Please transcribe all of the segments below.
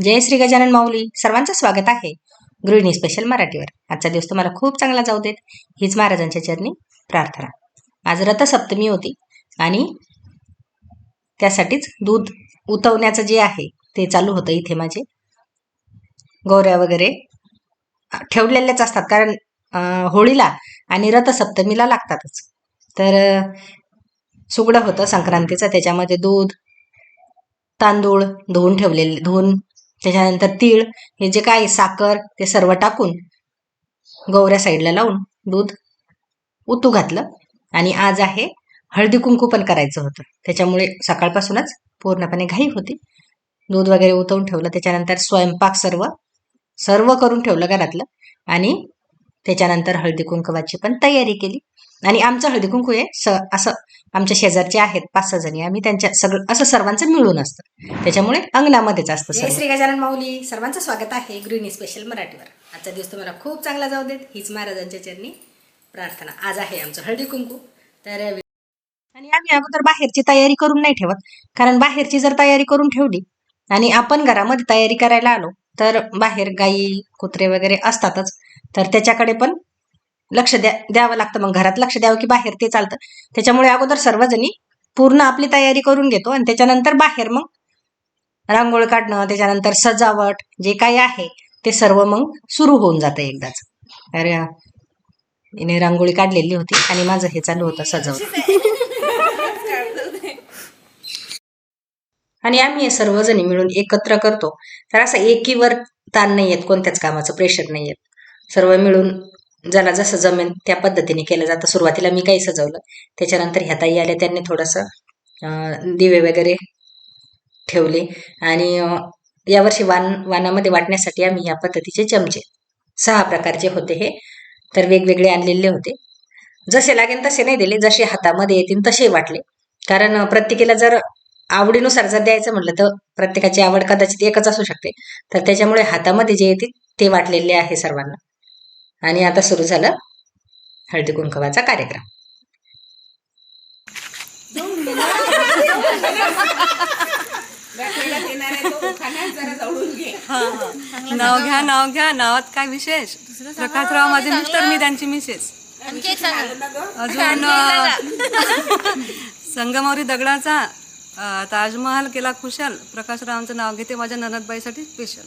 जय श्री गजानन माऊली. सर्वांचं स्वागत आहे गृहिणी स्पेशल मराठीवर. आजचा दिवस तुम्हाला खूप चांगला जाऊ देत. हीच महाराजांच्या चरणी प्रार्थना. आज रथसप्तमी होती आणि त्यासाठीच दूध उतवण्याचं जे आहे ते चालू होतं इथे माझे. गौऱ्या वगैरे ठेवलेल्याच असतात. कारण होळीला आणि रथसप्तमीला लागतातच. तर सुगडं होतं संक्रांतीचं. त्याच्यामध्ये दूध तांदूळ धुवून ठेवलेले धुवून त्याच्यानंतर तीळ हे जे काय साखर ते सर्व टाकून गौऱ्या साईडला लावून दूध उतू घातलं. आणि आज आहे हळदी कुंकू पण करायचं होतं. त्याच्यामुळे सकाळपासूनच पूर्णपणे घाई होती. दूध वगैरे उतवून ठेवलं. त्याच्यानंतर स्वयंपाक सर्व सर्व करून ठेवलं घरातलं. आणि त्याच्यानंतर हळदी कुंकवाची पण तयारी केली. आणि आमचं हळदी कुंकू आहे स असं आमच्या शेजारचे आहेत पाच सहा जणी. आम्ही त्यांच्या सगळं असं सर्वांचं मिळून असतं. त्याच्यामुळे अंगणामध्येच असतं श्री गजानन माऊली सर्वांचं स्वागत आहे गृहिणी स्पेशल मराठीवर. आजचा दिवस तुम्हाला खूप चांगला जाऊ देत. हीच महाराजांच्या चरणी प्रार्थना. आज आहे आमचं हळदी कुंकू. तर आणि आम्ही अगोदर बाहेरची तयारी करून नाही ठेवत. कारण बाहेरची जर तयारी करून ठेवली आणि आपण घरामध्ये तयारी करायला आलो तर बाहेर गाई कुत्रे वगैरे असतातच. तर त्याच्याकडे पण लक्ष द्या द्यावं लागतं. मग घरात लक्ष द्यावं की बाहेर ते चालतं. त्याच्यामुळे अगोदर सर्वजणी पूर्ण आपली तयारी करून घेतो आणि त्याच्यानंतर बाहेर मग रांगोळी काढणं त्याच्यानंतर सजावट जे काही आहे ते सर्व मग सुरू होऊन जातं एकदाच. अरे हिने रांगोळी काढलेली होती आणि माझं हे चालू होतं सजावट. आणि आम्ही हे सर्वजणी मिळून एकत्र करतो. तर असं एकीवर ताण नाही येत कोणत्याच कामाचं प्रेशर नाही येत. सर्व मिळून ज्याला जसं जमेन त्या पद्धतीने केलं जातं. सुरुवातीला मी काही सजवलं. त्याच्यानंतर ह्या ताई आल्या त्यांनी थोडंसं दिवे वगैरे ठेवले. आणि यावर्षी वान वानामध्ये वाटण्यासाठी आम्ही या पद्धतीचे चमचे सहा प्रकारचे होते हे. तर वेगवेगळे आणलेले होते. जसे लागेल तसे नाही दिले. जसे हातामध्ये येतील तसे वाटले. कारण प्रत्येकीला जर आवडीनुसार जर द्यायचं म्हटलं तर प्रत्येकाची आवड कदाचित एकच असू शकते. तर त्याच्यामुळे हातामध्ये जे येतील ते वाटलेले आहे सर्वांना. आणि आता सुरू झालं हळदी कुंकवाचा कार्यक्रम. नाव घ्या नाव घ्या. नावात काय विशेष? प्रकाशराव माझे मिस्टर मी त्यांची मिसेस. अजून संगमवरी दगडाचा ताजमहाल केला खुशाल प्रकाशरावांचं नाव घेते माझ्या ननदबाईसाठी स्पेशल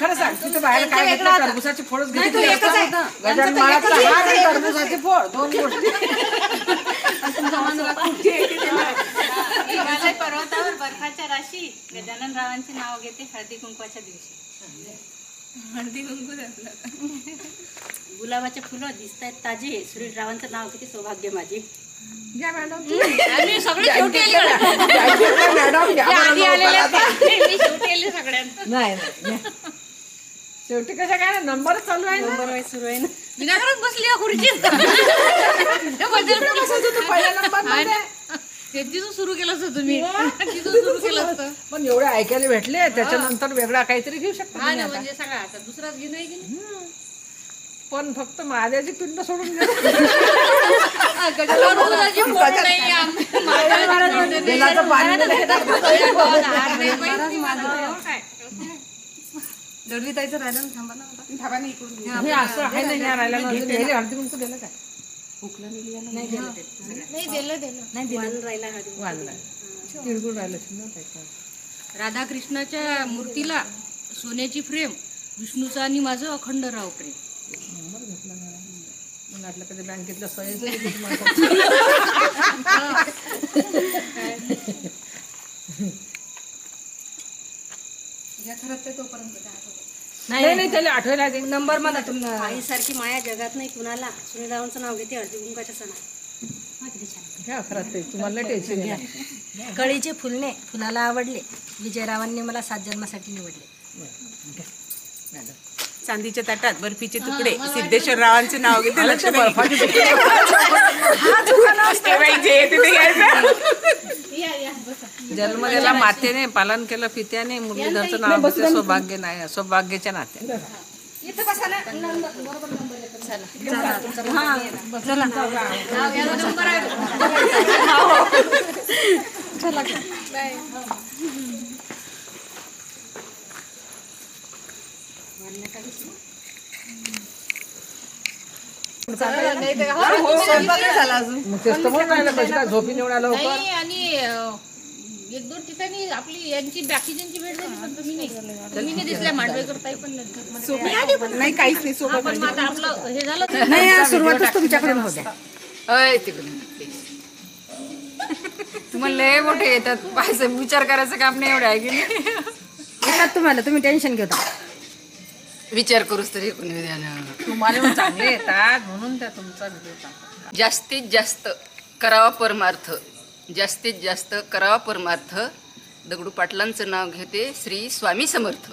खरं सांग तिथे बाहेर काय घेतलं टरबुसाची फोडच घेतली गजानन माळाचा हार आणि टरबुसाची फोड दोन गोष्टी. हिमालय पर्वतावर बर्फाच्या राशी गजानन रावांचे नाव घेते हळदी कुंकवाच्या दिवशी. हळदी कुंकू गुलाबाचे फुलं दिसत आहेत ताजे. सुरेश रावांचं नाव किती सौभाग्य माझे. आम्ही सगळे शेवटी आले मॅडम घ्या बरं आधी आलेले लवकर आता. ते. मी शेवटी आले सगळ्यांना. नाही नाही शेवटी कशा काय नंबरच चालू आहे ना. सुरू आहे ना. विनाकारण बसली या खुर्चीत पहिल्या नंबरमध्ये ते तिथून सुरू केलं असतं तुम्ही. तिथून सुरू केलं असतं. पण एवढे ऐकायला भेटले त्याच्यानंतर वेगळा काहीतरी घेऊ शकतो हा ना आता. म्हणजे सगळा आता दुसराच घेणं आहे की नाही? पण फक्त महादेवाची पिंड सोडून? दडवीताईचं राहिलं ना थांबा ना असं आहे ना ह्या हळदी कुंकू दिलं काय? नाही दिलं दिलं राहिला वाढलं तिळगुळ राहिलं. त्याच्यात. राधाकृष्णाच्या मूर्तीला सोन्याची फ्रेम विष्णूचं आणि माझं अखंड राव प्रेम मला वाटलं कधी बँकेतल्या सहीच नाही नाही त्याला आठवायला. नंबर मला तुम्हाला आईसारखी माया जगात नाही कुणाला. सुनील रावांचं नाव घेते हळदी कुंकाच्या सणात. घ्या खरंच ते. तुम्हाला टेन्शन घ्या. कळीचे फुलणे फुलाला आवडले. विजयरावांनी मला सात जन्मासाठी निवडले. चांदीच्या ताटात बर्फीचे तुकडे. सिद्धेश्वर रावांचे नाव घेते लक्ष्मी बर्फाची तुकडे. ते बाई जे येते ते घ्यायचं. जन्मलेला मातेने पालन केलं पित्याने मुरलीधरचं नाव घेते सौभाग्य नाही सौभाग्याच्या नात्याने. मग तेच तर म्हणून राहिलं कशी काय झोपी निवडा लवकर? नाही आणि एक दोन ठिकाणी आपली यांची बाकीच्यांची भेट झाली पण तुम्ही नाही. तुम्ही नाही दिसल्या मांडवेकर ताई पण नाही. नाही काहीच नाही सोबत पण मग आता आपलं हे झालं. नाही सुरुवातच अय तिकडून. तुम्हाला लय मोठे येतात. पाहायचं विचार करायचं काम नाही एवढं आहे की नाही? येतात तुम्हाला तुम्ही टेन्शन घेता विचार करूच तरी कोणी द्या ना तुम्हाला चांगले येतात म्हणून त्या तुमचा व्हिडिओ जास्तीत जास्त करावा परमार्थ जास्तीत जास्त करावा परमार्थ दगडू पाटलांचं नाव घेते श्री स्वामी समर्थ.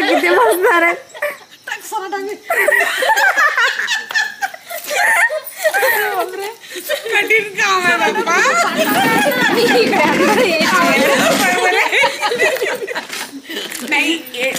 किती बसणार आहे कठीण काम आहे नाही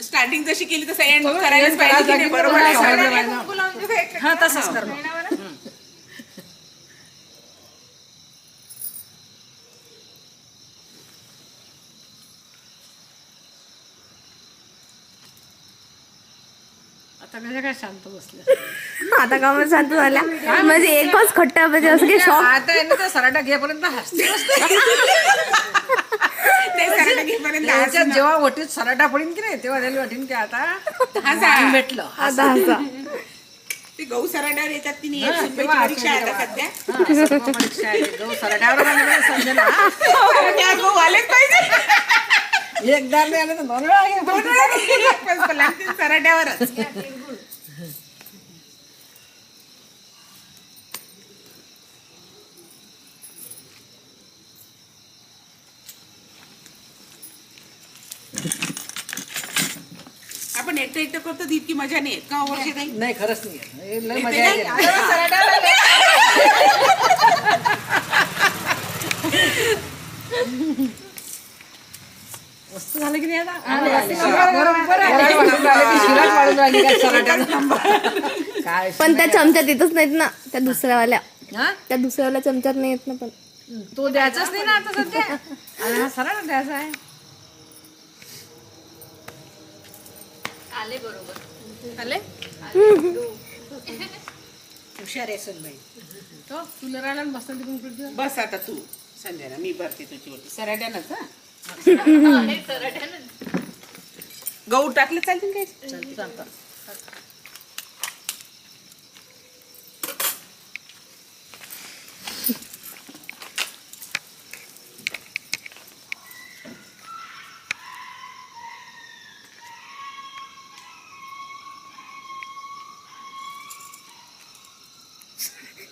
स्टार्टिंग जशी केली तसं एंड करायलाच पाहिजे बरोबर हा तसंच करणार मग. आता कसं काय शांत बसलं आता का मग शांत झाल्या? म्हणजे एकच खट्टा म्हणजे असं की शॉक आता आहे ना त्या सराटा घेपर्यंत हसते ते सराटा घेईपर्यंत त्याच्यात जेव्हा वटीत सराटा पडीन की नाही तेव्हा त्याला वाटीन की आता हसा. भेटलं. आता हसा. ते गहू सराड्यावर येतात ती नाही येत. तेव्हा सुनबाईची परीक्षा आहे आता सध्या. हा, परीक्षा आहे. गहू सराट्यावर. सराट्यावर पाहिजे. एकदा नाही आले तर दोन वेळा आले. नाही. सराट्यावरच आपण एकटं एकटं करतो ती इतकी मजा नाही येत का हो, वर्षी काही नाही खरंच नाही हे लय मजा येते. वस्तू झालं की नाही आता? बरोबर पण त्या चमच्यात येतच नाहीत ना त्या दुसऱ्यावाल्या. हा? त्या दुसऱ्यावाल्या चमच्यात नाही येत ना पण. तो द्यायचाच नाही ना आता सध्या. सरळ द्यायचा आहे. हुशार आहे सुनबाई. तो तुला राहिला बसता तिकडून. बस आता तू. संजना मी भरते तुझी ओटी सराट्यानंच हा? गहू टाकले चालतील काय चालतं.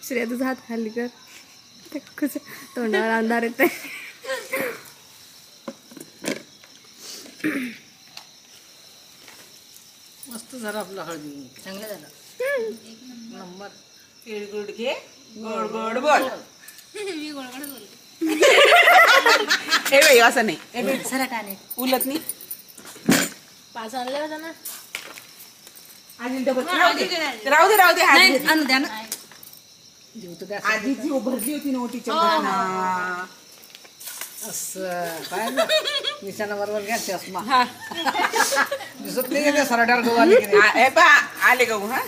श्रेया तुझा हात खाली कर ते कसं तोंडावर अंधार येते मस्त झालं आपलं हळदी. चांगलं झालं. नंबर. तिळगुळ घे. गोड गोड बोल. हे. बाई असं नाही. हे बाई, सराटाने उलट नाही? पाच आणले होता ना? आधी डबल राहू दे. राहू दे राहू दे हात घे. आणू द्या ना. जीव तर द्या आधी जी भरली होती ना ओटीच्या हो. असं काय ना? निशाणा बरोबर घ्या चष्मा. दिसत नाही का त्या सराट्यावर गहू आले की नाही? आ- हे पहा, आले गहू हा?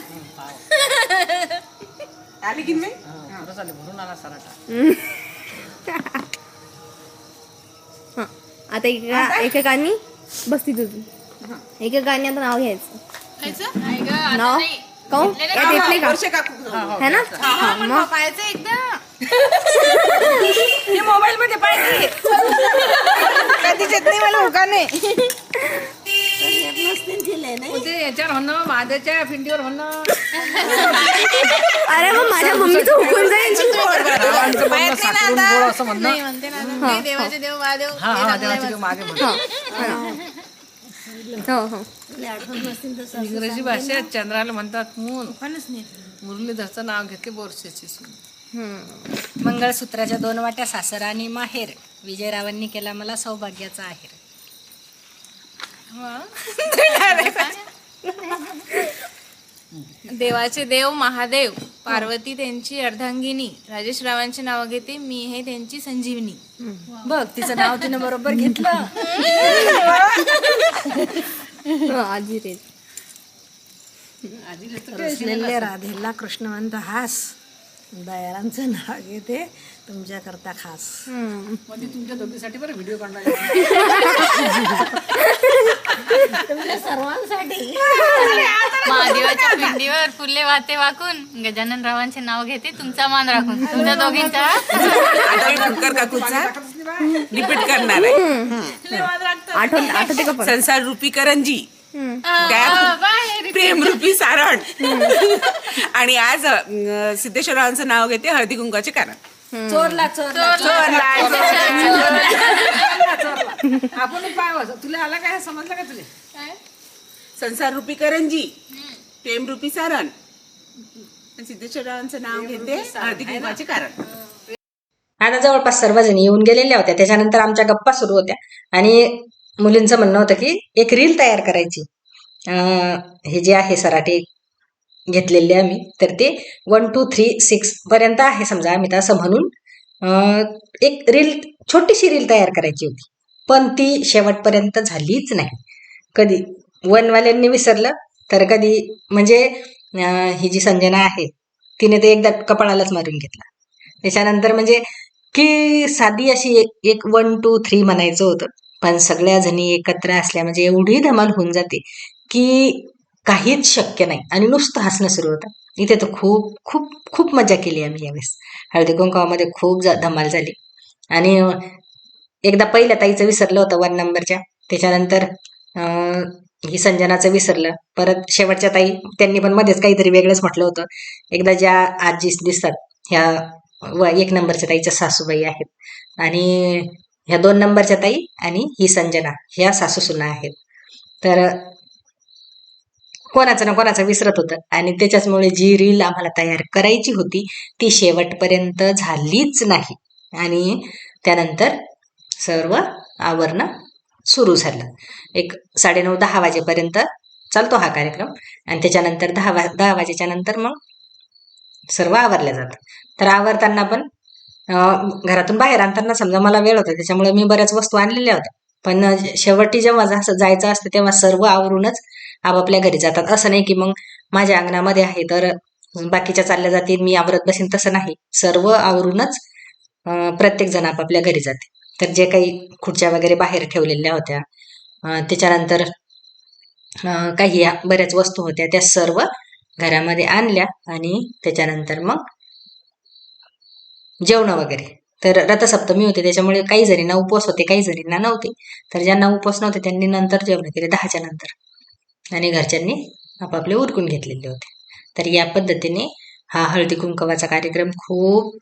आली की नाही? हा, बरं झालं, भरून आला सराटा. हा आता एका एकेकानी बसती तुझी एकेकानी आता नाव घ्यायचं. नाव? काऊन यात येत नाही का? वर्ष काकू. है ना? हा, मग? पाहायचं एकदा. हे मोबाईल मध्ये पाहिजे. कधीच येत नाही मला उकाने ते याच्यावर म्हणणं म्हणणं अरे मग माझ्या जाईल. रावांचं म्हणणं साखरून गोड असं म्हणणं. नाही म्हणते ना नाही, देवाचे देव महादेव हा हा देवाचे देव मागे म्हणणं हो हो. इंग्रजी भाषेत चंद्राला म्हणतात मून मुरलीधरचं नाव घेतले बोरशेची सून. मंगळसूत्राच्या दोन वाट्या सासर आणि माहेर. विजयरावांनी केला मला सौभाग्याचा आहेर. देवाचे देव महादेव पार्वती त्यांची अर्धांगिनी. राजेश रावांची नाव घेते मी हे त्यांची संजीवनी. बघ तिचं नाव तिनं बरोबर घेतलं. आजी रे राधेला कृष्णवंत हास. दयारांचं नाव घेते तुमच्याकरता खास. म्हणजे तुमच्या दोघीसाठी बरं व्हिडिओ काढणार महादेवाच्या पिंडीवर फुले वाते वाकून गजानन रावांचे नाव घेते तुमचा मान राखून. तुमच्या दोघींचा. रिपीट करणार आहे. आठवण आठवते का संसार रूपी करंजी त्यात प्रेम रूपी सारण आणि आज अं, सिद्धेश्वरावांचं नाव घेते हळदी कुंकाचे कारण. चोरला चोरला. आपण पाय. तुला आला काय समजलं का तुला? संसार रूपी करंजी प्रेम रूपी सारण आणि सिद्धेश्वरावांचं नाव घेते हळदी कुंकाचे कारण. आता जवळपास सर्वजणी येऊन गेलेल्या होत्या. त्याच्यानंतर आमच्या गप्पा सुरू होत्या. आणि मुलींचं म्हणणं होतं की एक रील तयार करायची. हे जे आहे सराटे घेतलेले आम्ही तर ते वन टू थ्री सिक्स पर्यंत आहे समजा आम्ही तसं म्हणून एक रील छोटीशी रील तयार करायची होती. पण ती शेवटपर्यंत झालीच नाही. कधी वनवाल्यांनी विसरलं तर कधी म्हणजे ही जी संजना आहे तिने ते एकदा कपाळालाच मारून घेतला. त्याच्यानंतर म्हणजे की साधी अशी एक एक वन टू थ्री म्हणायचं होतं. पण सगळ्या जणी एकत्र असल्या म्हणजे एवढी धमाल होऊन जाते की काहीच शक्य नाही. आणि नुसतं हसणं सुरू होतं. इथे तर खूप खूप खूप मजा केली आम्ही यावेळेस. हळदी कुंकावामध्ये खूप जा धमाल झाली. आणि एकदा पहिल्या ताईचं विसरलं होतं वन नंबरच्या त्याच्यानंतर ही संजनाचं विसरलं. परत शेवटच्या ताई त्यांनी पण मध्येच काहीतरी वेगळंच म्हटलं होतं. एकदा ज्या आजी दिसतात ह्या व एक नंबरच्या ताईच्या सासूबाई आहेत. आणि ह्या दोन नंबरच्या ताई आणि ही संजना ह्या सासूसुना आहेत. तर कोणाचं ना कोणाचं विसरत होतं. आणि त्याच्याचमुळे जी रील आम्हाला तयार करायची होती ती शेवटपर्यंत झालीच नाही. आणि त्यानंतर सर्व आवरणं सुरू झालं. एक साडेनऊ दहा वाजेपर्यंत चालतो हा कार्यक्रम. आणि त्याच्यानंतर दहा वा दहा वाजेच्या नंतर मग सर्व आवरल्या जातं तर आवरताना पण घरातून बाहेर आणताना समजा मला वेळ होता त्याच्यामुळे मी बऱ्याच वस्तू आणलेल्या होत्या. पण शेवटी जेव्हा जसं जायचं असतं तेव्हा सर्व आवरूनच आपापल्या घरी जातात. असं नाही की मग माझ्या अंगणामध्ये आहे तर बाकीच्या चालल्या जातील मी आवरत बसेन तसं नाही. सर्व आवरूनच प्रत्येक जण आपापल्या घरी जाते. तर जे काही खुर्च्या वगैरे बाहेर ठेवलेल्या होत्या त्याच्यानंतर काही बऱ्याच वस्तू होत्या त्या सर्व घरामध्ये आणल्या आणि त्याच्यानंतर मग जेवण वगैरे. तर रथसप्तमी होते त्याच्यामुळे काही जणींना उपवास होते काही जणींना नव्हते. तर ज्यांना उपवास नव्हते त्यांनी नंतर जेवण केले दहाच्या नंतर. आणि घरच्यांनी आपापले उरकून घेतलेले होते. तर या पद्धतीने हा हळदी कुंकवाचा कार्यक्रम खूप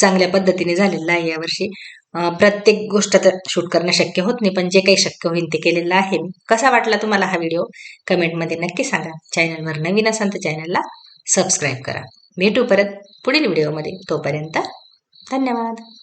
चांगल्या पद्धतीने झालेला आहे. यावर्षी प्रत्येक गोष्ट तर शूट करणं शक्य होत नाही पण जे काही शक्य होईल ते केलेलं आहे मी. कसा वाटला तुम्हाला हा व्हिडिओ? कमेंटमध्ये नक्की सांगा. चॅनलवर नवीन असाल तर चॅनलला सबस्क्राईब करा. भेटू परत पुढील व्हिडिओमध्ये. तोपर्यंत धन्यवाद.